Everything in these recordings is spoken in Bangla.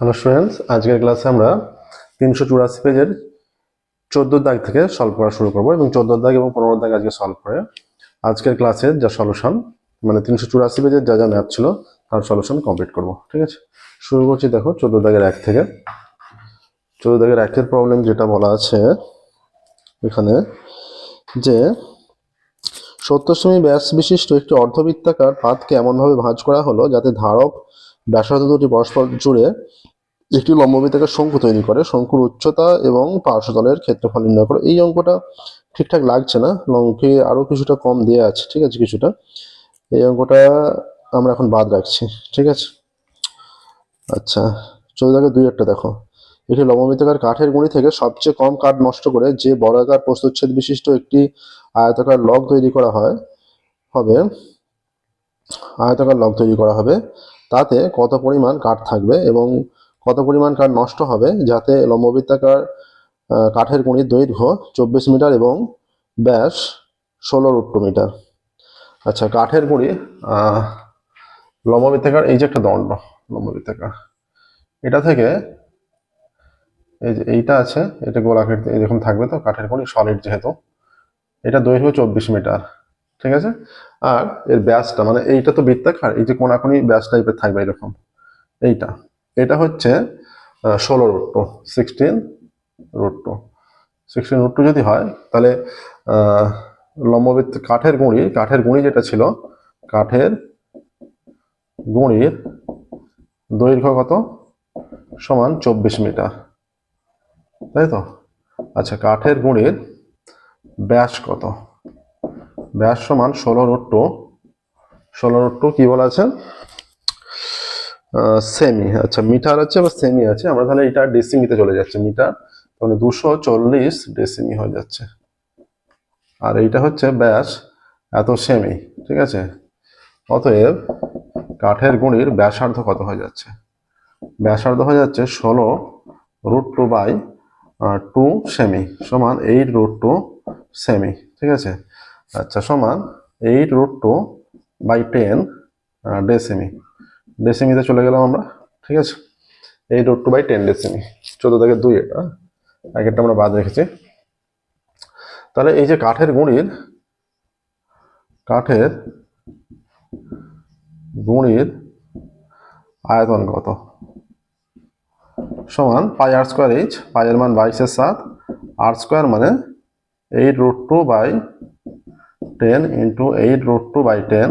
হ্যালো স্টুডেন্টস আজকের ক্লাসে আমরা তিনশো চুরাশি পেজের চোদ্দ দাগ থেকে সলভ করা শুরু করব এবং চোদ্দ দাগ এবং পনেরো দাগ আজকে সলভ করে আজকের ক্লাসের যা সলিউশন মানে তিনশো চুরাশি পেজের যা যা ম্যাথ ছিল, তার সলিউশন কমপ্লিট করব, ঠিক আছে? শুরু করছি, দেখো, চোদ্দ দাগের এক থেকে। চোদ্দ দাগের একের প্রবলেম যেটা বলা আছে এখানে যে সত্তর ব্যাস বিশিষ্ট একটি অর্ধবৃত্তাকার পাতকে এমনভাবে ভাঁজ করা হলো যাতে ধারক ব্যাসার্ধ দুটি পরস্পর জুড়ে একটি লম্ববৃত্তাকার শঙ্কু তৈরি করে। শঙ্কুর উচ্চতা এবং পার্শ্বতলের ক্ষেত্রফল নির্ণয় করে। এই অঙ্কটা ঠিকঠাক লাগছে না। অঙ্কে আরও কিছুটা কম দেওয়া আছে, ঠিক আছে কিছুটা। এই অঙ্কটা আমরা এখন বাদ রাখছি, ঠিক আছে? আচ্ছা চলে দেখো দুই একটা দেখো। একটি লম্ববৃত্তাকার কাঠের গুঁড়ি থেকে সবচেয়ে কম কাঠ নষ্ট করে যে বর্গাকার প্রস্তুচ্ছেদ বিশিষ্ট একটি আয়তাকার লগ তৈরি করা হয়, হবে। আয়তাকার লগ তৈরি করা হবে। তাতে কত পরিমাণ কাঠ থাকবে এবং কত পরিমাণ কাঠ নষ্ট হবে যাতে লম্ববৃত্তাকার কাঠের কুঁড়ির দৈর্ঘ্য চব্বিশ মিটার এবং ব্যাস ষোলো রুট্টু মিটার আচ্ছা কাঠের কুঁড়ি লম্ববৃত্তাকার, এই যে একটা দণ্ড, লম্ববৃত্তাকার। এটা থেকে এই যে এইটা আছে, এটা গোলাকৃতি এরকম থাকবে তো, কাঠের কুঁড়ি সলিড যেহেতু। এটা দৈর্ঘ্য চব্বিশ মিটার, ঠিক আছে? আর এর ব্যাসটা মানে এইটা তো বৃত্তাকার, এই যে কোনাকুনি ব্যাস টাইপের থাকবে এরকম, এইটা। এটা হচ্ছে ষোলো root two sixteen root two sixteen root two যদি হয় তাহলে আহ, লম্ববৃত্ত কাঠের গুঁড়ি কাঠের গুঁড়ি যেটা ছিল কাঠের গুঁড়ির দৈর্ঘ্য কত? সমান চব্বিশ মিটার। তাই তো? আচ্ছা কাঠের গুঁড়ির ব্যাস কত? ব্যাস সমান ষোলো রুট টু ষোলো রুট টু কি বলা আছে? সেমি আচ্ছা মিটার আছে বা সেমি আছে, আমরা তাহলে এটা ডেসিমিতে চলে যাচ্ছে, মিটার। তাহলে দুশো চল্লিশ ডেসিমি হয়ে যাচ্ছে। আর এইটা হচ্ছে ব্যাস, এত সেমি ঠিক আছে? অতএব কাঠের গুঁড়ির ব্যাসার্ধ কত হয়ে যাচ্ছে? ব্যাসার্ধ হয়ে যাচ্ছে ষোলো রুট টু বাই টু সেমি সমান এইট রুট টু সেমি ঠিক আছে? আচ্ছা সমান eight root two by ten ডেসিমি ডেসিমিতে চলে গেলাম আমরা, ঠিক আছে? এইট টু বাই টেন ডেসিমি চোদ্দ থেকে দুই এটা একটা আমরা বাদ রেখেছি। তাহলে এই যে কাঠের গুঁড়ির কাঠের গুঁড়ির আয়তন কত? সমান পাই আর স্কোয়ার এইচ পাইয়ের মান বাইশের সাত আর স্কোয়ার মানে eight root two by ten into eight root two by ten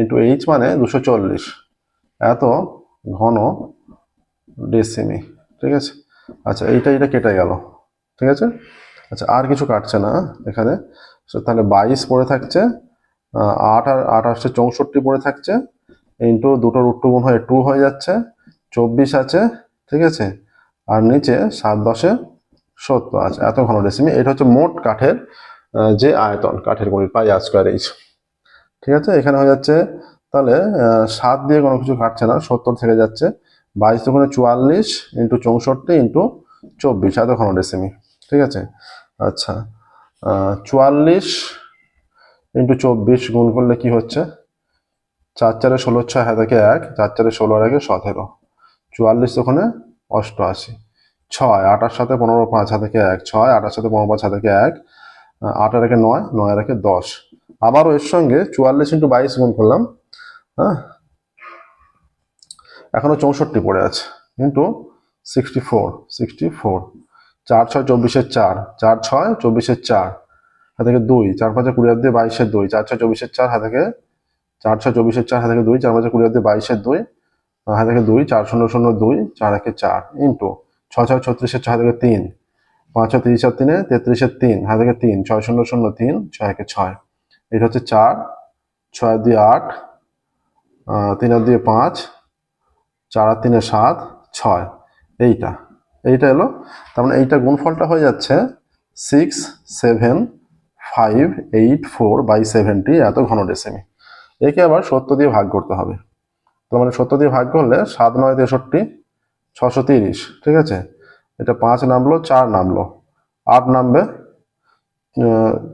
into H মানে দুশো চল্লিশ। এত ঘন ডেসিমি, ঠিক আছে? আচ্ছা এইটা এটা কেটে গেল, ঠিক আছে? আচ্ছা আর কিছু কাটছে না এখানে। তাহলে বাইশ পড়ে থাকছে আট আর আসছে চৌষট্টি পড়ে থাকছে, ইন্টু দুটো রুট টু গুণ হয়ে টু হয়ে যাচ্ছে, চব্বিশ আছে, ঠিক আছে? আর নিচে সাত দশে সত্তর আছে এত ঘন ডেসিমি। এটা হচ্ছে মোট কাঠের যে আয়তন, কাঠের গুঁড়ির পাই আর এইচ, ঠিক আছে? এখানে হয়ে যাচ্ছে তাহলে সাত দিয়ে কোনো কিছু কাটছে না সত্তর থেকে যাচ্ছে। বাইশ দুগুণে চুয়াল্লিশ ইন্টু চৌষট্টি ইন্টু চব্বিশ এত ঘন ডেসিমি ঠিক আছে? আচ্ছা চুয়াল্লিশ ইন্টু চব্বিশ গুণ করলে কি হচ্ছে? চার চারে ষোলো ছয় হাত থেকে এক চার চারে ষোলো আর একে সতেরো। চুয়াল্লিশ ওখানে অষ্টআশি ছয় আটার সাথে পনেরো পাঁচ হাত থেকে এক ছয় আটার সাথে পনেরো পাঁচ হাত থেকে এক আহ, আট আর একে নয় নয় একে দশ। আবারও এর সঙ্গে চুয়াল্লিশ ইন্টু বাইশ গুণ করলাম হ্যাঁ? এখনও চৌষট্টি পড়ে আছে, কিন্তু সিক্সটি ফোর সিক্সটি ফোর চার ছয় চব্বিশের চার চার ছয় চব্বিশের চার হাত থেকে দুই, চার পাঁচে কুড়ি হাত দিয়ে বাইশের দুই, চার ছয় চব্বিশের চার হাত থেকে চার ছয় চব্বিশের চার হাত থেকে দুই, চার পাঁচে কুড়ি হাত দিয়ে বাইশের দুই হাত থেকে দুই, চার শূন্য শূন্য দুই, চার একে চার ইন্টু ছয় ছয় ছত্রিশের ছয় থেকে তিন, পাঁচ ছয় তিরিশের তিনে তেত্রিশের তিন হাত থেকে তিন, ছয় শূন্য শূন্য তিন, ছয় একে ছয়, এটা হচ্ছে চার, ছয় দিয়ে আট তিন আর দিয়ে পাঁচ, চার আর তিনে সাত, ছয়। এইটা। এইটা এলো। তার মানে এইটা গুণফলটা হয়ে যাচ্ছে six seven five eight four by seventy এত ঘন ডেসিমি একে আবার সত্য দিয়ে ভাগ করতে হবে। তার মানে সত্য দিয়ে ভাগ করলে সাত, নয়, তেষট্টি, ছশো তিরিশ। ঠিক আছে? এটা পাঁচ নামলো, চার নামলো। আট নামবে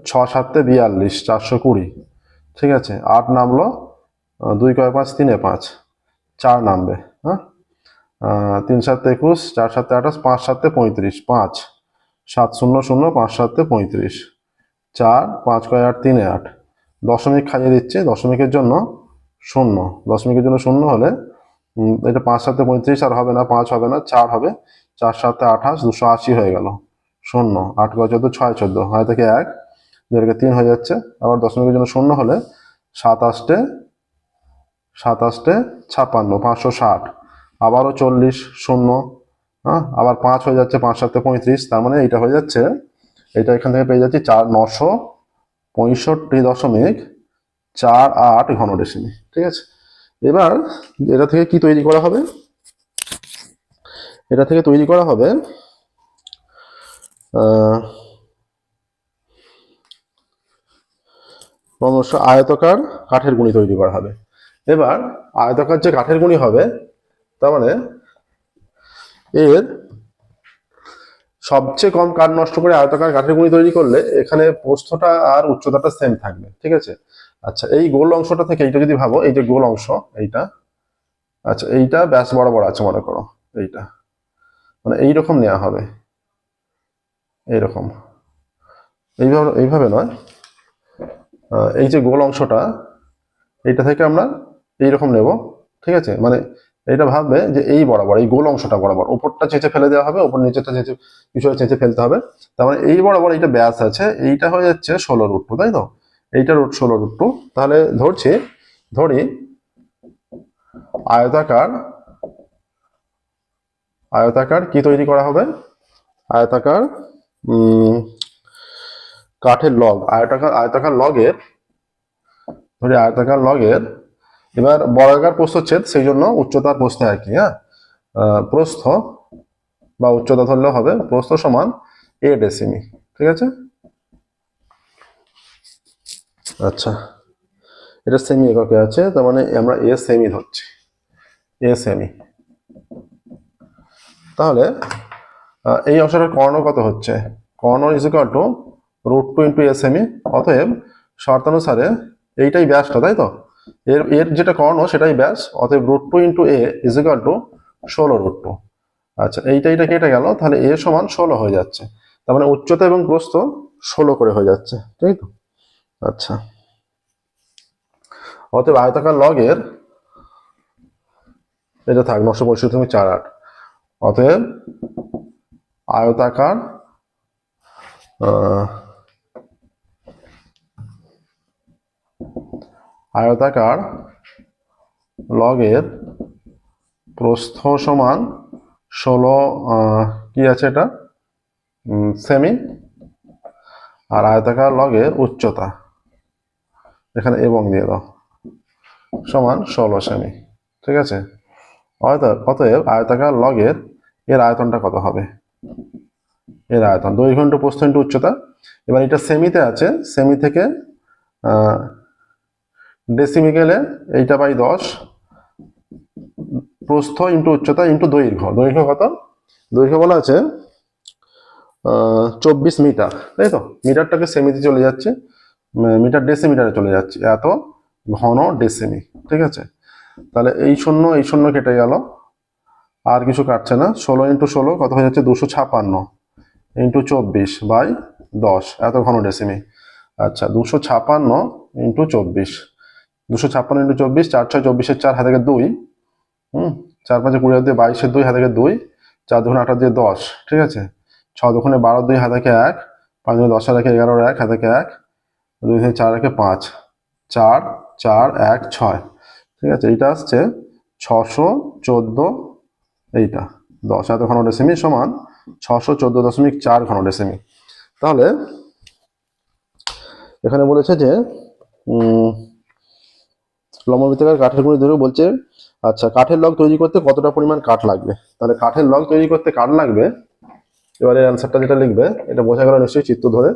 ছ সাতে বিয়াল্লিশ, চারশো কুড়ি। ঠিক আছে? আট নামলো দুই কয় পাঁচ, তিনে পাঁচ। চার নামবে হ্যাঁ? তিন সাতে একুশ, চার সাতে আঠাশ, পাঁচ সাতে পঁয়ত্রিশ, পাঁচ। সাত শূন্য শূন্য, পাঁচ সাতে পঁয়ত্রিশ। চার, পাঁচ কয় আট, তিনে আট। দশমিক খাইয়ে দিচ্ছে, দশমিকের জন্য শূন্য। দশমিকের জন্য শূন্য হলে এটা পাঁচ সাতে পঁয়ত্রিশ আর হবে না, পাঁচ হবে না, চার হবে। চার সাতে আঠাশ, দুশো আশি হয়ে গেল। শূন্য। আট কয় চোদ্দ, ছয় চোদ্দ। হয় থেকে এক, দুই তিন হয়ে যাচ্ছে। আবার দশমিকের জন্য শূন্য হলে সাতাশটে সাতাশটে ছাপ্পান্ন পাঁচশো ষাট। আবারও চল্লিশ, শূন্য হ্যাঁ? আবার পাঁচ হয়ে যাচ্ছে পাঁচ সাথে পঁয়ত্রিশ। তার মানে এইটা হয়ে যাচ্ছে এটা এখান থেকে পেয়ে যাচ্ছি চার, নশো পঁয়ষট্টি দশমিক চার আট ঘন ডেসিমি ঠিক আছে? এবার এটা থেকে কি তৈরি করা হবে? এটা থেকে তৈরি করা হবে ক্রমশ আয়তকার কাঠের গুঁড়ি তৈরি করা হবে। এবার আয়তকার যে কাঠের গুঁড়ি হবে, তার মানে এর সবচেয়ে কম কাঠ নষ্ট করে আয়তকার কাঠের গুঁড়ি তৈরি করলে এখানে প্রস্থটা আর উচ্চতাটা সেম থাকবে, ঠিক আছে? আচ্ছা এই গোল অংশটা থেকে এইটা যদি ভাবো, এই যে গোল অংশ, এইটা আচ্ছা এইটা ব্যাস বরাবর আছে মনে করো, এইটা। মানে এইরকম নেওয়া হবে, এইরকম। এইভাবে এইভাবে নয়। এই যে গোল অংশটা, এইটা থেকে আমরা এইরকম নেব, ঠিক আছে? মানে এটা ভাববে যে এই বরাবর, এই গোল অংশটা বরাবর উপরটা চেঁচে ফেলে দেওয়া হবে, ওপর নিচেটা চেঁচে পিছনে চেঁচে ফেলতে হবে। তার মানে এই বরাবর এইটা ব্যাস আছে, এইটা হয়ে যাচ্ছে ষোলো রুট টু তাই তো? এইটা রুট ষোলো রুট টু তাহলে ধরছি, ধরি, আয়তাকার আয়তাকার কি তৈরি করা হবে? আয়তাকার কাঠের লগ আয়তাকার আয়তাকার লগের ধরি আয়তাকার লগের এবার বর্গাকার প্রস্থচ্ছেদ সেই জন্য উচ্চতার প্রস্থ আর কি হ্যাঁ প্রস্থ বা উচ্চতা ধরলে হবে, প্রস্থ সমান এ ডেসিমি ঠিক আছে? আচ্ছা এটা সেমি এককে আছে, তার মানে আমরা এ সেমি ধরছি এ সেমি তাহলে এই অংশটার কর্ণ কত হচ্ছে? কর্ণ is two root two into S এমি অতএব শর্তানুসারে এইটাই ব্যাসটা, তাই তো? এর এর যেটা কর্ণ সেটাই ব্যাস। অতএব root two into A is equal to ষোলো রুট টু আচ্ছা এইটা এইটা কেটে গেল তাহলে এ সমান ষোলো হয়ে যাচ্ছে। তার মানে উচ্চতা এবং প্রস্থ ষোলো করে হয়ে যাচ্ছে তাই তো? আচ্ছা। অতএব আয়তাকার লগের এটা থাক নশো পঁয়ষট্টি দশমিক চার আট। অতএব আয়তাকার আহ, আয়তাকার লগের প্রস্থ সমান ষোলো কি আছে এটা? সেমি আর আয়তাকার লগের উচ্চতা। এখানে এবং দিয়ে দাও। সমান ষোলো সেমি ঠিক আছে? অতএব অতএব আয়তাকার লগের এর আয়তনটা কত হবে? এর আয়তন দৈর্ঘ্য ইন্টু প্রস্থ ইন্টু উচ্চতা। এবার এটা সেমিতে আছে সেমি থেকে ডেসিমি গেলে এইটা বাই দশ। প্রস্থ ইন্টু উচ্চতা ইন্টু দৈর্ঘ্য। দৈর্ঘ্য কত? দৈর্ঘ্য বলা আছে চব্বিশ মিটার। তাই তো? মিটারটাকে সেমিতে চলে যাচ্ছে মিটার ডেসিমিটারে চলে যাচ্ছে। এত ঘন ডেসিমি ঠিক আছে? তাহলে এই শূন্য এই শূন্য কেটে গেল। আর কিছু কাটছে না। ষোলো ইন্টু ষোলো, কত হয়ে যাচ্ছে? দুশো ছাপান্ন। ইন্টু চব্বিশ বাই দশ। এত ঘন ডেসিমি আচ্ছা দুশো ছাপান্ন ইন্টু চব্বিশ। দুশো ছাপ্পান্ন ইন্টু চব্বিশ চার ছয় চব্বিশের চার হাতে দুই, হুম, চার পাঁচে কুড়ি হাতে বাইশের দুই হাতে দুই, চার দুগুণে আঠারো দিয়ে দশ, ঠিক আছে? ছ দুগুণে বারো দুই হাতে এক, পাঁচ দুগুণে দশ হাতে এগারো, এক হাতে এক, দুই থেকে চার একে পাঁচ, চার চার, এক, ছয়, ঠিক আছে? এইটা আসছে ছশো চোদ্দ, এইটা, দশ, এত ঘন ডেসিমি সমান ছশো চোদ্দ দশমিক চার ঘন ডেসিমি তাহলে, এখানে বলেছে যে লম্ববৃত্তাকার কাঠের গুঁড়ি ধরে বলছে আচ্ছা কাঠের লগ তৈরি করতে কতটা পরিমাণ কাঠ লাগবে? তাহলে কাঠের লগ তৈরি করতে কাঠ লাগবে এবারে অ্যান্সারটা যেটা লিখবে এটা বোঝা গেল নিশ্চয়ই চিত্র ধরে।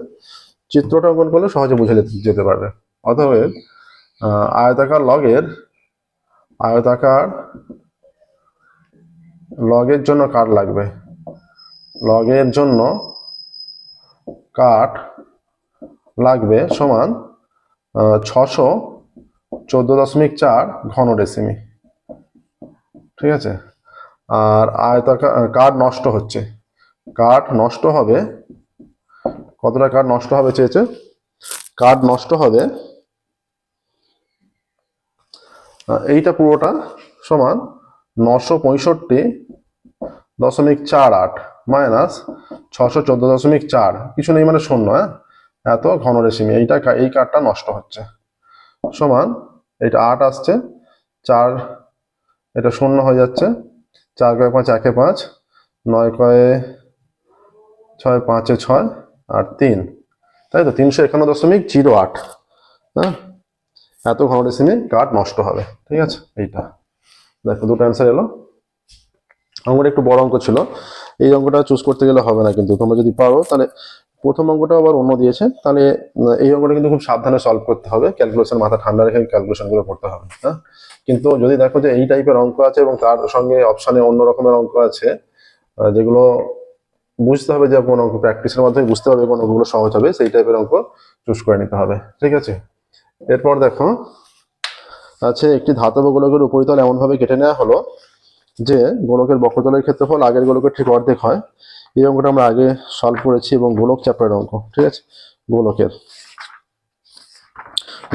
চিত্রটা অঙ্কন করলে সহজে বুঝে যেতে- পারবে। আহ, আয়তাকার লগের আয়তাকার লগের জন্য কাঠ লাগবে। লগের জন্য কাঠ লাগবে সমান ছশো চোদ্দ দশমিক চার ঘন ডেসিমি ঠিক আছে? আর আয়তাকার কার্ড নষ্ট হচ্ছে। কার্ড নষ্ট হবে, কতটা কার্ড নষ্ট হবে চেয়েছে? কার্ড নষ্ট হবে এইটা পুরোটা সমান নশো পঁয়ষট্টি দশমিক চার আট মাইনাস ছশো চোদ্দ দশমিক চার। কিছু নেই মানে শূন্য হ্যাঁ? এত ঘন রেশিমি এইটা এই কার্ডটা নষ্ট হচ্ছে। সমান এটা আট আসছে, চার, এটা শূন্য হয়ে যাচ্ছে, চার কয়ে পাঁচ, একে পাঁচ, নয় কয়ে ছয়, পাঁচে ছয়, আর তিন। তাই তো, তিনশো একান্ন দশমিক জিরো আট হ্যাঁ? এত ঘন রেশিমি কার্ড নষ্ট হবে, ঠিক আছে? এইটা। দেখো, দুটো অ্যান্সার এলো। অঙ্কটা একটু বড় অঙ্ক ছিল। এই অঙ্কটা চুজ করতে গেলে হবে না কিন্তু, তোমরা যদি পারো, তাহলে প্রথম অঙ্কটা আবার অন্য দিয়েছে। তাহলে এই অঙ্কটা কিন্তু খুব সাবধানে সলভ করতে হবে। ক্যালকুলেশন মাথা ঠান্ডা রেখে ক্যালকুলেশনগুলো করতে হবে হ্যাঁ? কিন্তু যদি দেখো যে এই টাইপের অঙ্ক আছে এবং তার সঙ্গে অপশনে অন্য রকমের অঙ্ক আছে যেগুলো বুঝতে হবে যে কোন অঙ্ক প্র্যাকটিসের মাধ্যমে বুঝতে হবে কোন অঙ্কগুলো সহজ হবে, সেই টাইপের অঙ্ক চুজ করে নিতে হবে, ঠিক আছে? এরপর দেখো, আছে একটি ধাতব গোলকের উপরিতল এমনভাবে কেটে নেওয়া হলো যে গোলকের বক্রতলের ক্ষেত্রফল আগের গোলকের ঠিক অর্ধেক হয়। এই অঙ্কটা আমরা আগে সলভ করেছি এবং গোলক চ্যাপ্টারের অঙ্ক, ঠিক আছে? গোলকের।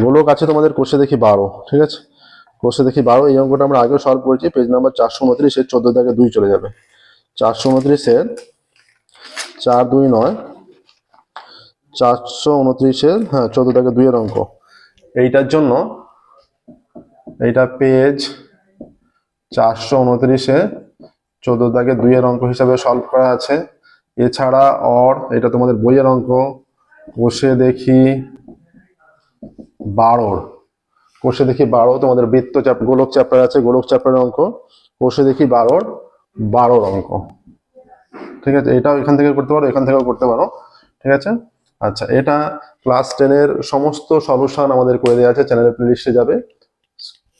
গোলক আছে তোমাদের কোষে দেখি বারো, ঠিক আছে? কোষে দেখি বারো, এই অঙ্কটা আমরা আগেও সলভ করেছি পেজ নাম্বার চারশো উনত্রিশের চোদ্দ থেকে দুই চলে যাবে। চারশো উনত্রিশের চার দুই নয়, চারশো উনত্রিশের হ্যাঁ চোদ্দ দাগে দুইয়ের অঙ্ক। এইটার জন্য এইটা পেজ চারশো উনত্রিশে চোদ্দ দাগে দুইয়ের অঙ্ক হিসাবে সলভ করা আছে। এছাড়া অর এটা তোমাদের বইয়ের অঙ্ক। কোষে দেখি বারোর কোষে দেখি বারো, তোমাদের বৃত্ত চাপ গোলক চ্যাপ্টার আছে, গোলক চ্যাপ্টারের অঙ্ক। কোষে দেখি বারোর বারোর অঙ্ক। ঠিক আছে? এটাও এখান থেকে করতে পারো, এখান থেকেও করতে পারো। ঠিক আছে? আচ্ছা এটা ক্লাস টেনের সমস্ত সলিউশন আমাদের করে দেওয়া আছে চ্যানেলের প্লেলিস্টে যাবে।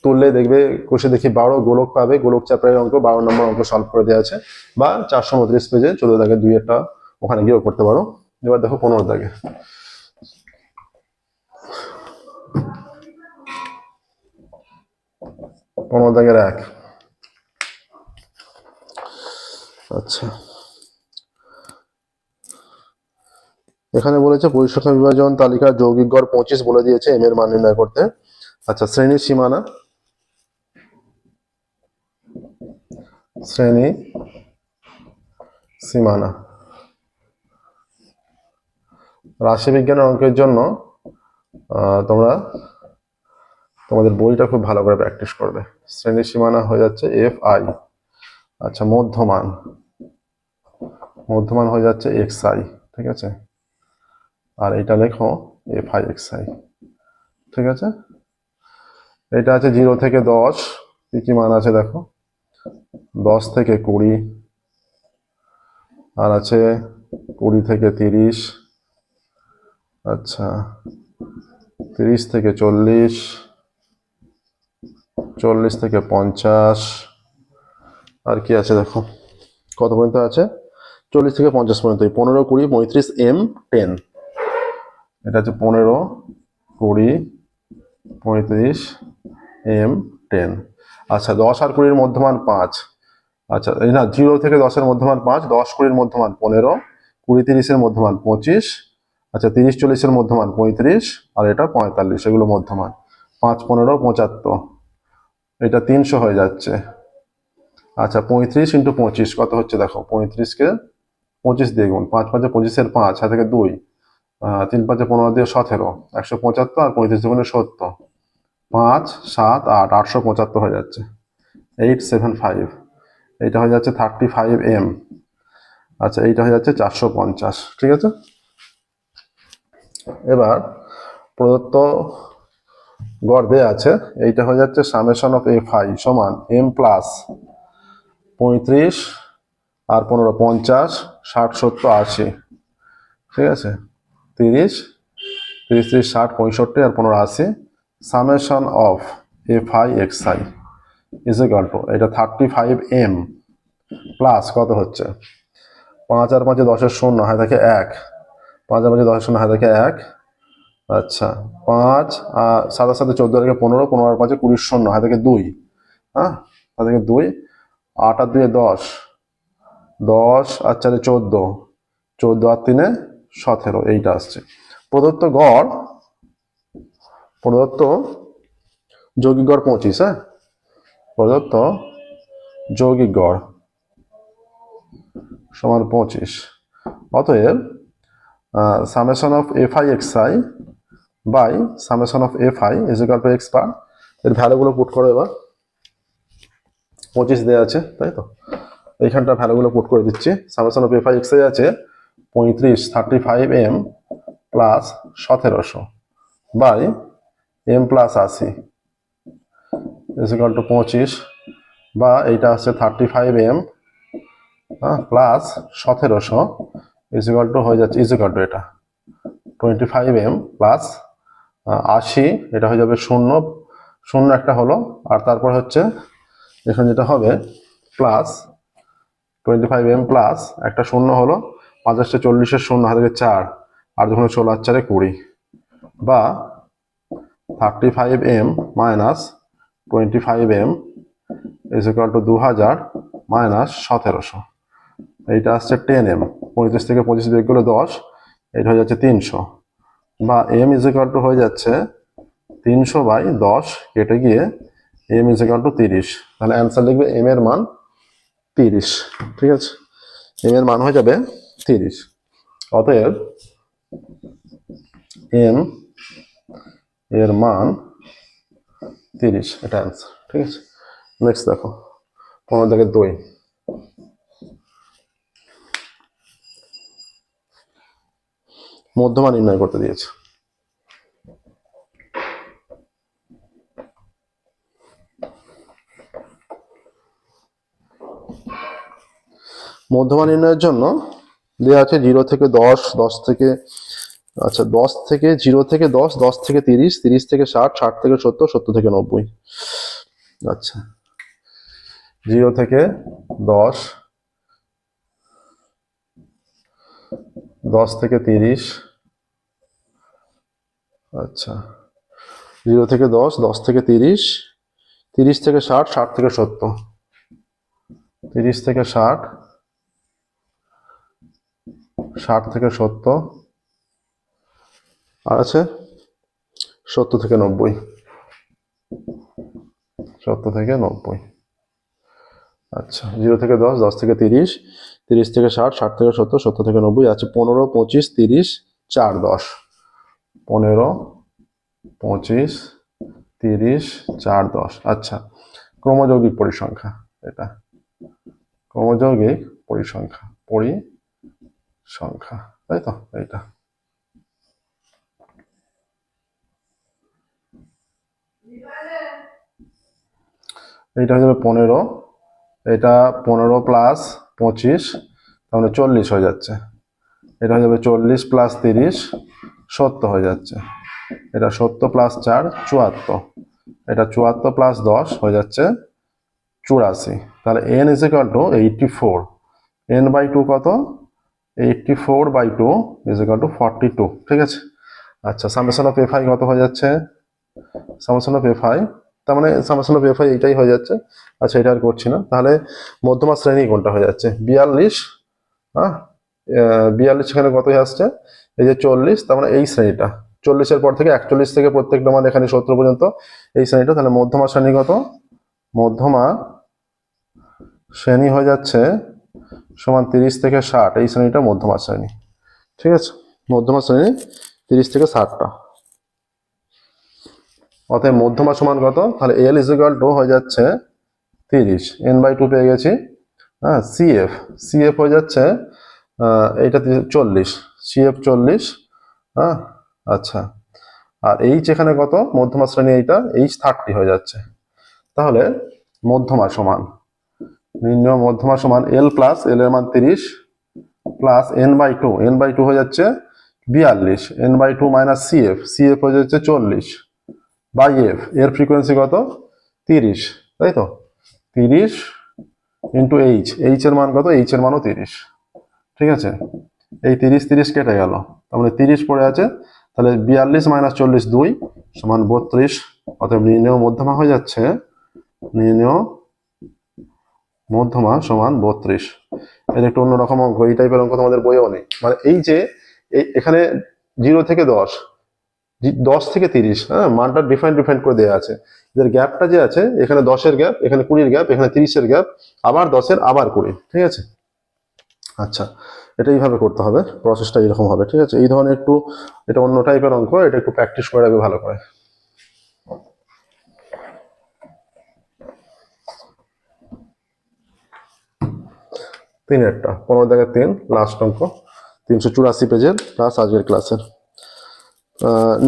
তুললে দেখবে কোষে দেখি বারো গোলক পাবে, গোলক চ্যাপ্টারের অঙ্ক, বারো নম্বর অঙ্ক সলভ করে দেওয়া আছে। বা চারশো উনত্রিশ পেজে চোদ্দ দাগে দুই একটা ওখানে গিয়েও করতে পারো। এবার দেখো পনেরো দাগে। পনেরো দাগের এক। আচ্ছা। এখানে বলেছে, পরিসংখ্যান বিভাজন তালিকার যৌগিক গড় পঁচিশ বলে দিয়েছে এম এর মান নির্ণয় করতে। আচ্ছা শ্রেণির সীমানা। শ্রেণি, সীমানা। রাশিবিজ্ঞানের অঙ্কের জন্য তোমরা তোমাদের বইটা খুব ভালো করে প্র্যাকটিস করবে। শ্রেণির সীমানা হয়ে যাচ্ছে এফ আই আচ্ছা মধ্যমান। মধ্যমান হয়ে যাচ্ছে এক্স আই ঠিক আছে? আর এটা লেখো এফ আই এক্স আই ঠিক আছে? এটা আছে জিরো থেকে দশ, কি কি মান আছে দেখো? দশ থেকে কুড়ি, আর আছে কুড়ি থেকে তিরিশ আচ্ছা তিরিশ থেকে চল্লিশ চল্লিশ থেকে পঞ্চাশ, আর কি আছে দেখো, কত পর্যন্ত আছে? চল্লিশ থেকে পঞ্চাশ পর্যন্ত পনেরো, কুড়ি, পঁয়ত্রিশ, এম, টেন, এটা হচ্ছে পনেরো, কুড়ি, পঁয়ত্রিশ, এম, টেন। আচ্ছা দশ আর কুড়ির মধ্যমান পাঁচ। আচ্ছা এই না, জিরো থেকে দশের মধ্যমান পাঁচ, দশ কুড়ির মধ্যমান পনেরো, কুড়ি তিরিশের মধ্যমান পঁচিশ আচ্ছা তিরিশ চল্লিশের মধ্যমান পঁয়ত্রিশ, আর এটা পঁয়তাল্লিশ, এগুলো মধ্যমান। পাঁচ, পনেরো, পঁচাত্তর। এটা তিনশো হয়ে যাচ্ছে। আচ্ছা পঁয়ত্রিশ ইন্টু পঁচিশ, কত হচ্ছে দেখো? পঁয়ত্রিশকে পঁচিশ দিয়ে গুণ, পাঁচ পাঁচে পঁচিশের পাঁচ হাত থেকে দুই তিন পাঁচে পনেরো দিয়ে সতেরো, একশো পঁচাত্তর আর পঁয়ত্রিশ দুগুণে সত্তর। পাঁচ, সাত, আট, আটশো পঁচাত্তর হয়ে যাচ্ছে। এইট সেভেন ফাইভ এইটা হয়ে যাচ্ছে থার্টি ফাইভ এম আচ্ছা এইটা হয়ে যাচ্ছে চারশো পঞ্চাশ। ঠিক আছে? এবার প্রদত্ত গড় দেয়া আছে। এইটা হয়ে যাচ্ছে সামেশন অফ এফ আই সমান এম প্লাস পঁয়ত্রিশ আর পনেরো পঞ্চাশ, ষাট, সত্তর, আশি। ঠিক আছে? তিরিশ তিরিশ তিরিশ, ষাট, পঁয়ষট্টি আর পনেরো, আশি। Summation of F I X I is a গল্প এটা থার্টি ফাইভ এম প্লাস কত হচ্ছে? পাঁচ আর পাঁচে দশের শূন্য হয় থাকে এক। পাঁচ আর পাঁচে দশের শূন্য হায় থাকে এক। আচ্ছা পাঁচ আর সাতের সাথে চোদ্দ থেকে পনেরো পনেরো আর পাঁচে কুড়ির শূন্য হয় থেকে দুই। হ্যাঁ? হায় থেকে দুই। আট আর দুয়ে দশ। দশ আর চারে চোদ্দ। চোদ্দ আর তিনে সতেরো, এইটা আসছে। প্রদত্ত গড় প্রদত্ত যৌগিক গড় পঁচিশ হ্যাঁ? প্রদত্ত যৌগিক গড় সমান পঁচিশ। অতএব summation of F I X I by summation of F I is equal to X bar এর ভ্যালুগুলো পুট করো এবার। পঁচিশ দেওয়া আছে, তাই তো? এইখানটা ভ্যালুগুলো পুট করে দিচ্ছি। Summation of F I X I আছে পঁয়ত্রিশ থার্টি ফাইভ এম প্লাস সতেরোশো বাই এম প্লাস আশি ইজ ইকাল টু পঁচিশ বা এইটা হচ্ছে থার্টি ফাইভ এম হ্যাঁ প্লাস সতেরোশো ইজ ইকাল টু হয়ে যাচ্ছে ইজ ইকাল টু এটা টোয়েন্টি ফাইভ এম প্লাস আশি, এটা হয়ে যাবে শূন্য শূন্য একটা হলো, আর তারপর হচ্ছে এখানে যেটা হবে plus twenty five M plus একটা শূন্য হলো পঞ্চাশটা চল্লিশের শূন্য, হাতে চার, আর যখন ষোলো আর চারে কুড়ি, বা thirty five M minus twenty five M is equal to দু হাজার মাইনাস সতেরোশো। এইটা আসছে টেন এম পঁয়ত্রিশ থেকে পঁচিশ বিয়োগ করলে দশ এটা হয়ে যাচ্ছে তিনশো। বা এম ইজ ইকাল টু হয়ে যাচ্ছে তিনশো বাই দশ, কেটে গিয়ে এম ইজ ইকাল টু তিরিশ। তাহলে অ্যান্সার লিখবে এম এর মান তিরিশ। ঠিক আছে? এম এর মান হয়ে যাবে তিরিশ। অতএব এম এর মান তিরিশ, এটা অ্যান্সার ঠিক আছে? নেক্সট দেখো পনেরো থেকে দুই। মধ্যমা নির্ণয় করতে দিয়েছে। মধ্যমা নির্ণয়ের জন্য দেওয়া আছে জিরো থেকে দশ দশ থেকে আচ্ছা দশ থেকে জিরো থেকে দশ দশ থেকে তিরিশ তিরিশ থেকে ষাট ষাট থেকে সত্তর সত্তর থেকে নব্বই। আচ্ছা জিরো থেকে দশ দশ থেকে তিরিশ। আচ্ছা জিরো থেকে দশ দশ থেকে তিরিশ তিরিশ থেকে ষাট ষাট থেকে সত্তর। তিরিশ থেকে ষাট ষাট থেকে সত্তর। আর আছে সত্তর থেকে নব্বই। সত্তর থেকে নব্বই। আচ্ছা জিরো থেকে দশ দশ থেকে তিরিশ তিরিশ থেকে ষাট ষাট থেকে সত্তর সত্তর থেকে নব্বই, আছে পনেরো, পঁচিশ, তিরিশ, চার, দশ। পনেরো, পঁচিশ, তিরিশ, চার, দশ। আচ্ছা ক্রমযৌগিক পরিসংখ্যা এটা। ক্রমযৌগিক পরিসংখ্যা পরিসংখ্যা, তাই তো? এইটা। এইটা হয়ে যাবে পনেরো। এটা পনেরো প্লাস পঁচিশ, তাহলে চল্লিশ হয়ে যাচ্ছে। এটা হয়ে যাবে চল্লিশ প্লাস তিরিশ, সত্তর হয়ে যাচ্ছে। এটা সত্তর প্লাস চার, চুয়াত্তর। এটা চুয়াত্তর প্লাস দশ হয়ে যাচ্ছে চুরাশি। তাহলে N is equal to eighty four N by two কত? Eighty four by two is equal to forty two ঠিক আছে? আচ্ছা সামেশন অফ এফ আই কত হয়ে যাচ্ছে? সামেশন অফ এফ আই তার মানে সামেশন অফ এফ আই এইটাই হয়ে যাচ্ছে আচ্ছা এটা আর করছি না। তাহলে মধ্যমা শ্রেণি কোনটা হয়ে যাচ্ছে? বিয়াল্লিশ হ্যাঁ বিয়াল্লিশ এখানে কত হয়ে আসছে? এই যে চল্লিশ, তার মানে এই শ্রেণীটা। চল্লিশের পর থেকে একচল্লিশ থেকে প্রত্যেকটা মান এখানে সত্তর পর্যন্ত এই শ্রেণীটা। তাহলে মধ্যমা শ্রেণি কত? মধ্যমা শ্রেণি হয়ে যাচ্ছে সমান তিরিশ থেকে ষাট। এই শ্রেণীটা মধ্যমা শ্রেণি। ঠিক আছে? মধ্যমা শ্রেণি তিরিশ থেকে ষাটটা। অতএব মধ্যমা সমান কত? তাহলে এল ইজ ইকাল টু হয়ে যাচ্ছে তিরিশ। এন বাই টু পেয়ে গেছি। হ্যাঁ সিএফ সিএফ হয়ে যাচ্ছে এইটা চল্লিশ। সিএফ চল্লিশ হ্যাঁ আচ্ছা। আর এইচ এখানে কত? মধ্যমা শ্রেণি এইটা এইচ থার্টি হয়ে যাচ্ছে। তাহলে মধ্যমা সমান। নির্ণয় মধ্যমা সমান এল প্লাস এল এর মান তিরিশ plus N by two N by two হয়ে যাচ্ছে বিয়াল্লিশ। N by two minus CF CF হয়ে যাচ্ছে চল্লিশ। বাই এফ, এর ফ্রিকোয়েন্সি কত? তিরিশ, তাই তো? তিরিশ ইন্টু এইচ এইচ এর মান কত? এইচ এর মানও তিরিশ। ঠিক আছে? এই তিরিশ তিরিশ কেটে গেল। তার মানে তিরিশ পড়ে আছে, তাহলে বিয়াল্লিশ মাইনাস চল্লিশ, দুই সমান বত্রিশ। অতএব নির্ণয় মধ্যমা হয়ে যাচ্ছে। নির্ণয় মধ্যমা সমান বত্রিশ। এটা একটু অন্যরকম অঙ্ক এই টাইপের অঙ্ক তোমাদের বইও নেই। মানে এই যে এখানে জিরো থেকে দশ দশ থেকে তিরিশ হ্যাঁ মানটা ডিফারেন্ট ডিফারেন্ট করে দেওয়া আছে। এদের গ্যাপটা যে আছে, এখানে দশের গ্যাপ এখানে কুড়ির গ্যাপ এখানে তিরিশের গ্যাপ আবার দশের, আবার কুড়ি, ঠিক আছে? আচ্ছা এটা এইভাবে করতে হবে প্রসেসটা এরকম হবে, ঠিক আছে? এই ধরনের একটু, এটা অন্য টাইপের অঙ্ক, এটা একটু প্র্যাকটিস করে রাখবে ভালো করে। তিনেরটা, পনেরো দাগের তিন লাস্ট অঙ্ক, তিনশো চুরাশি পেজের প্লাস আজকের ক্লাসের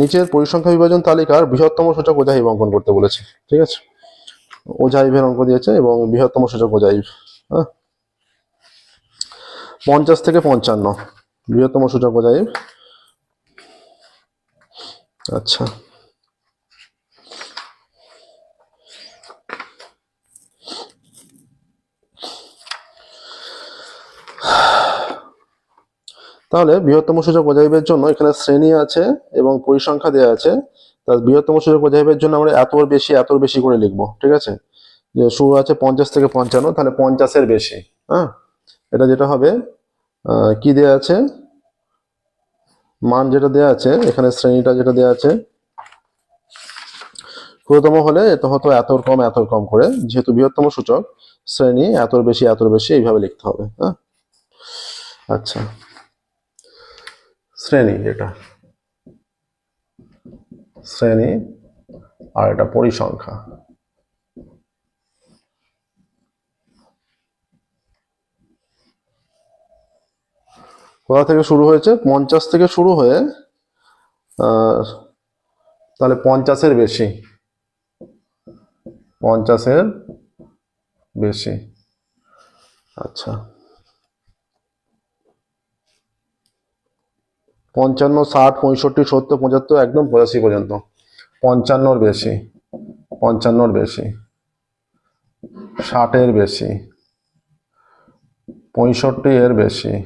নিচের পরিসংখ্যা বিভাজন তালিকার বৃহত্তম সূচক ওজাইভ অঙ্কন করতে বলেছে, ঠিক আছে? ওজাইভের অঙ্ক দিয়েছে এবং বৃহত্তম সূচক ওজাইভ হ্যাঁ? পঞ্চাশ থেকে পঞ্চান্ন, বৃহত্তম সূচক ওজাইভ। আচ্ছা। তাহলে বৃহত্তম সূচক অজাইবের জন্য এখানে শ্রেণি আছে এবং পরিসংখ্যা দেওয়া আছে। তার বৃহত্তম সূচক অজাইবের জন্য আমরা এত বেশি এত বেশি করে লিখব, ঠিক আছে? যে শুরু আছে পঞ্চাশ থেকে পঞ্চান্ন, তাহলে পঞ্চাশের বেশি হ্যাঁ? এটা যেটা হবে কি দেয়া আছে? মান যেটা দেয়া আছে, এখানে শ্রেণীটা যেটা দেয়া আছে, ক্ষুদ্রতম হলে এটা হতো এত কম এত কম করে। যেহেতু বৃহত্তম সূচক, শ্রেণি, এতর বেশি এতর বেশি, এইভাবে লিখতে হবে হ্যাঁ? আচ্ছা। শ্রেণি এটা। শ্রেণি আর এটা পরিসংখ্যা। কোথা থেকে শুরু হয়েছে? পঞ্চাশ থেকে শুরু হয়ে তাহলে পঞ্চাশের বেশি। পঞ্চাশের বেশি। আচ্ছা। পঞ্চান্ন, ষাট, পঁয়ষট্টি, সত্তর, পঁচাত্তর, একদম পঁচাশি পর্যন্ত। পঞ্চান্নর বেশি। পঞ্চান্নর বেশি। ষাটের বেশি। পঁয়ষট্টি এর বেশি।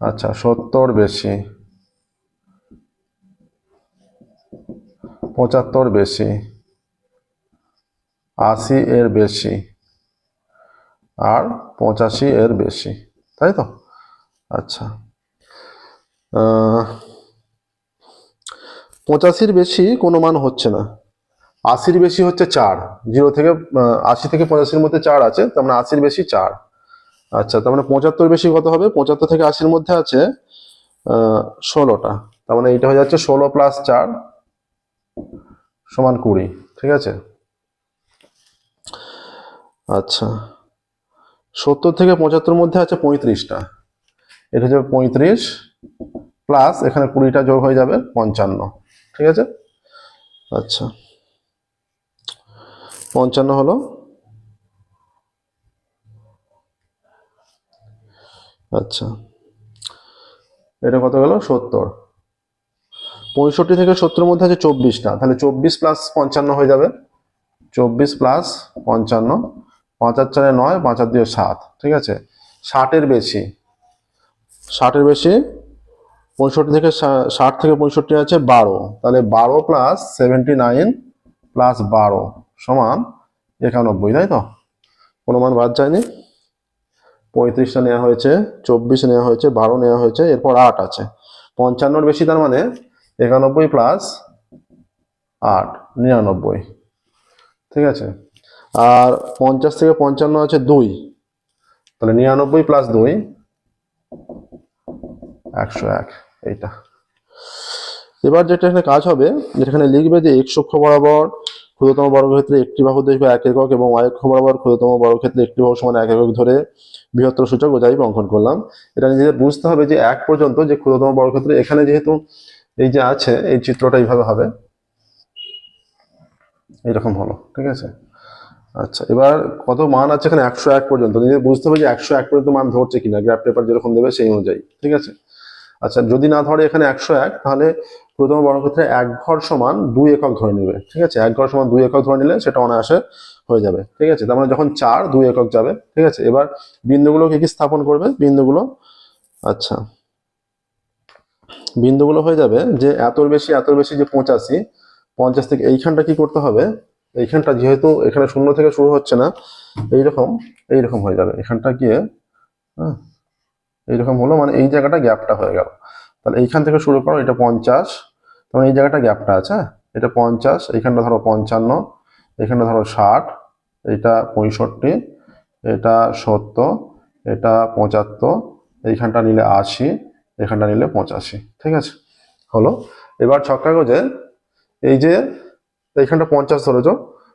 আচ্ছা সত্তর বেশি। পঁচাত্তর বেশি। আশি এর বেশি। আর পঁচাশি এর বেশি। তাই তো? আচ্ছা। পঁচাশির বেশি কোনো মান হচ্ছে না। আশির বেশি হচ্ছে চার। জিরো থেকে আশি থেকে পঁচাশির মধ্যে চার আছে, তার মানে আশির বেশি চার। আচ্ছা তার মানে পঁচাত্তর বেশি কত হবে? পঁচাত্তর থেকে আশির মধ্যে আছে ষোলোটা। তার মানে এইটা হয়ে যাচ্ছে ষোলো প্লাস চার সমান কুড়ি, ঠিক আছে? আচ্ছা সত্তর থেকে পঁচাত্তর মধ্যে আছে পঁয়ত্রিশটা। এটা হচ্ছে পঁয়ত্রিশ প্লাস এখানে কুড়িটা যোগ হয়ে যাবে পঞ্চান্ন, ঠিক আছে? আচ্ছা। পঞ্চান্ন হলো? আচ্ছা। এটা কত গেল? সত্তর। পঁয়ষট্টি থেকে সত্তরের মধ্যে আছে চব্বিশটা তাহলে চব্বিশ প্লাস পঞ্চান্ন হয়ে যাবে। চব্বিশ প্লাস পঞ্চান্ন, পাঁচ আর চারে নয়, পাঁচ আর দিয়ে সাত, ঠিক আছে? ষাটের বেশি। ষাটের বেশি পঁয়ষট্টি থেকে ষাট থেকে পঁয়ষট্টি আছে, বারো। তাহলে বারো প্লাস সেভেন্টি নাইন প্লাস বারো সমান একানব্বই, তাই তো? কোনো মান বাদ যায়নি? পঁয়ত্রিশটা নেওয়া হয়েছে, চব্বিশ নেওয়া হয়েছে, বারো নেওয়া হয়েছে, এরপর আট আছে। পঞ্চান্নর বেশি তার মানে একানব্বই প্লাস আট, নিরানব্বই। ঠিক আছে? আর পঞ্চাশ থেকে পঞ্চান্ন আছে দুই। তাহলে নিরানব্বই প্লাস দুই, একশো এক। এইটা। এবার যেটা এখানে কাজ হবে যেটা এখানে লিখবে যে এক্স অক্ষ বরাবর ক্ষুদ্রতম বর্গক্ষেত্রে একটি বাহু দেখবে এক একক এবং ওয়াই অক্ষ বরাবর ক্ষুদ্রতম বর্গক্ষেত্রে একটি বাহু সমান এক একক ধরে বৃহত্তর সূচক ও যাইব অঙ্কন করলাম। এটা নিজেদের বুঝতে হবে যে এক পর্যন্ত যে ক্ষুদ্রতম বর্গক্ষেত্রে এখানে যেহেতু এই যে আছে, এই চিত্রটা এইভাবে হবে। এরকম হলো, ঠিক আছে? আচ্ছা এবার কত মান আছে এখানে? একশো এক পর্যন্ত। নিজে বুঝতে হবে যে একশো এক পর্যন্ত মান ধরছে কিনা। গ্রাফ পেপার যেরকম দেবে সেই অনুযায়ী, ঠিক আছে? আচ্ছা যদি না ধরে এখানে একশো এক, তাহলে প্রথম বর্গক্ষেত্রে এক ঘর সমান দুই একক ধরে নেবে, ঠিক আছে? এক ঘর সমান দুই একক ধরে নিলে সেটা অনায়াসে হয়ে যাবে, ঠিক আছে? তার মানে যখন চার, দুই একক যাবে, ঠিক আছে? এবার বিন্দুগুলো কি কি স্থাপন করবে? বিন্দুগুলো আচ্ছা বিন্দুগুলো হয়ে যাবে যে এতর বেশি এতর বেশি যে পঁচাশি, পঞ্চাশ থেকে এইখানটা কি করতে হবে? এইখানটা যেহেতু এখানে শূন্য থেকে শুরু হচ্ছে না, এইরকম এইরকম হয়ে যাবে। এখানটা গিয়ে হ্যাঁ এইরকম হলো মানে এই জায়গাটা গ্যাপটা হয়ে গেল। তাহলে এইখান থেকে শুরু করো, এটা পঞ্চাশ। তখন এই জায়গাটা গ্যাপটা আছে হ্যাঁ? এটা পঞ্চাশ, এইখানটা ধরো পঞ্চান্ন এখানটা ধরো ষাট, এটা পঁয়ষট্টি, এটা সত্তর, এটা পঁচাত্তর, এইখানটা নিলে আশি এখানটা নিলে পঁচাশি, ঠিক আছে? হলো? এবার ছক কাগজে এই যে এইখানটা পঞ্চাশ ধরেছ,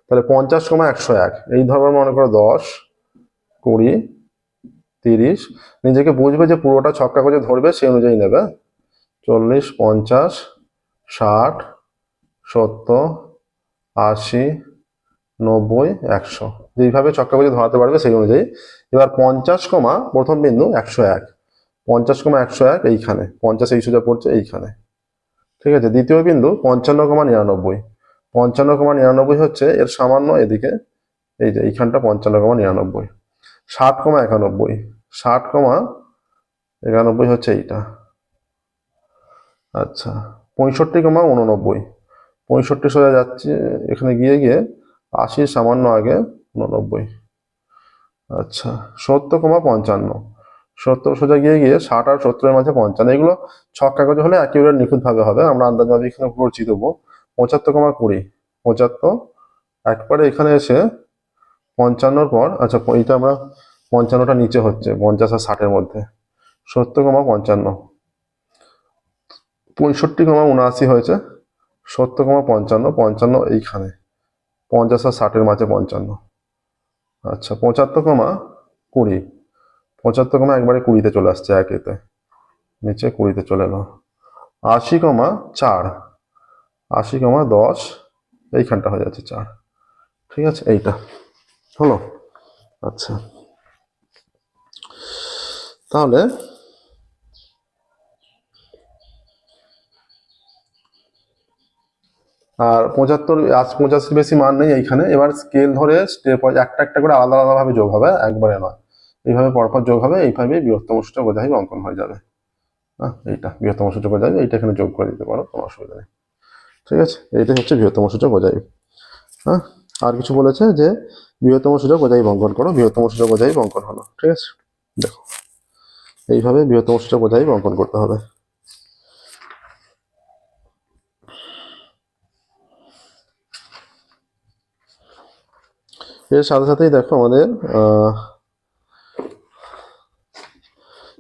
তাহলে পঞ্চাশ কমা একশো এক, এই ধরনের মনে করো দশ, কুড়ি তিরিশ। নিজেকে বুঝবে যে পুরোটা ছক কাগজে ধরবে, সেই অনুযায়ী নেবে। চল্লিশ, পঞ্চাশ, ষাট, সত্তর, আশি, নব্বই, একশো। যেইভাবে ছক কাগজে ধরাতে পারবে সেই অনুযায়ী। এবার পঞ্চাশ কমা প্রথম বিন্দু একশো এক। পঞ্চাশ কমা একশো এক এইখানে। পঞ্চাশ এই সোজা পড়ছে এইখানে। ঠিক আছে? দ্বিতীয় বিন্দু পঞ্চান্ন কমা নিরানব্বই। পঞ্চান্ন কমা নিরানব্বই হচ্ছে এর সামান্য এদিকে। এই যে এইখানটা পঞ্চান্ন কমা নিরানব্বই। ষাট কমা একানব্বই। ষাট কমা একানব্বই হচ্ছে এইটা। আচ্ছা পঁয়ষট্টি কমা উননব্বই। পঁয়ষট্টি সোজা যাচ্ছে, এখানে গিয়ে গিয়ে আশির সামান্য আগে উননব্বই। আচ্ছা সত্তর কমা পঞ্চান্ন। সত্তর সোজা গিয়ে গিয়ে ষাট আর সত্তরের মাঝে পঞ্চান্ন। এগুলো ছক কাগজ হলে একেবারে নিখুঁতভাবে হবে। আমরা আন্দাজভাবে এখানে করছি দেবো। পঁচাত্তর কমা কুড়ি। পঁচাত্তর, একবারে এখানে এসে পঞ্চান্নর পর আচ্ছা এইটা আমরা পঞ্চান্নটা নিচে হচ্ছে, পঞ্চাশ আর ষাটের মধ্যে। সত্তর কমা পঞ্চান্ন। পঁয়ষট্টি কমা উনআশি হয়েছে, সত্তর কমা পঞ্চান্ন পঞ্চান্ন এইখানে। পঞ্চাশ আর ষাটের মাঝে পঞ্চান্ন। আচ্ছা পঁচাত্তর কমা কুড়ি। পঁচাত্তর কমা একবারে কুড়িতে চলে আসছে একেতে নিচে কুড়িতে চলে এলো। আশি কমা চার। আশি কমা দশ, এইখানটা হয়ে যাচ্ছে চার। ঠিক আছে, এইটা। হলো আচ্ছা। তাহলে আর পঁচাত্তর, আজ পঁচাশির বেশি মান নেই এইখানে। এবার স্কেল ধরে স্টেপ একটা একটা করে আলাদা আলাদাভাবে যোগ হবে, একবারে নয়। এইভাবে পরপর যোগ হবে এইভাবে বৃহত্তম সূচক বোঝাই অঙ্কন হয়ে যাবে। হ্যাঁ এইটা, বৃহত্তম সূচক বোঝাই, এইটা এখানে যোগ করে দিতে পারো, কোনো অসুবিধা নেই। ঠিক আছে? এইটাই হচ্ছে বৃহত্তম সূচক বোঝাই। হ্যাঁ আর কিছু বলেছে যে বৃহত্তম সূচক বোঝাই বঙ্কন করো, বৃহত্তম সূচক বোঝাই অঙ্কন হলো, ঠিক আছে? দেখো, এইভাবে বৃহত্তম সূচক বোঝাই বঙ্কন করতে হবে। এর সাথে সাথেই দেখো আমাদের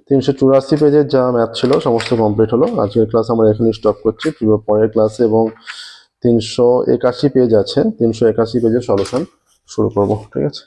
তিনশো চুরাশি পেজের যা ম্যাথ ছিল, সমস্ত কমপ্লিট হলো। আজকের ক্লাস আমরা এখানেই স্টপ করছি। পরের ক্লাসে এবং তিনশো একাশি পেজ আছে। তিনশো একাশি পেজের সলিউশন শুরু করব ঠিক আছে?